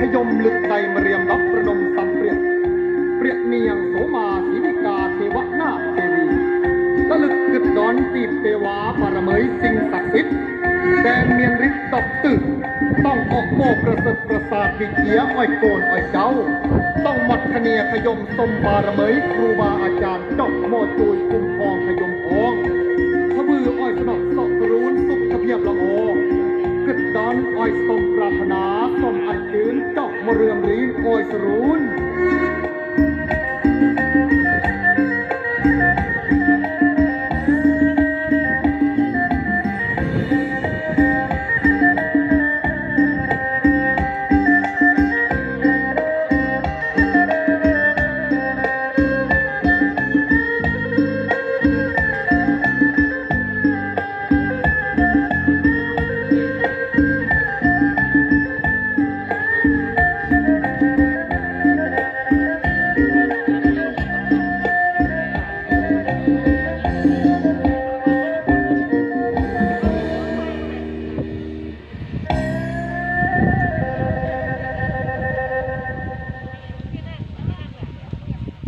ขยมลึกใจมาเรียมรับประนมสำเปรียบเปรียบเนียงโสมาศรีวิกาเทวนาเทวีตะลึกกึดดอนตีบเทวาปารเมยสิ่งศักดิ์สิทธิ์แดนเมียนฤทธิ์ตอกตึกต้องออกโบกระสึกประสาทวิเกียอ้อยโกนอ้อยเจ้า ต้องหมดคเนียขยมสมบารเมยครูบาอาจารย์จอกโมจุยคุ้มครองขยมพองทะบืออ้อยสนอกสอกรูนสุขทะเพียบละโอกึดดอนอ้อยสมปรารถนา สมอัดยืนจอกมะเรืองรีนอ้อยสรูน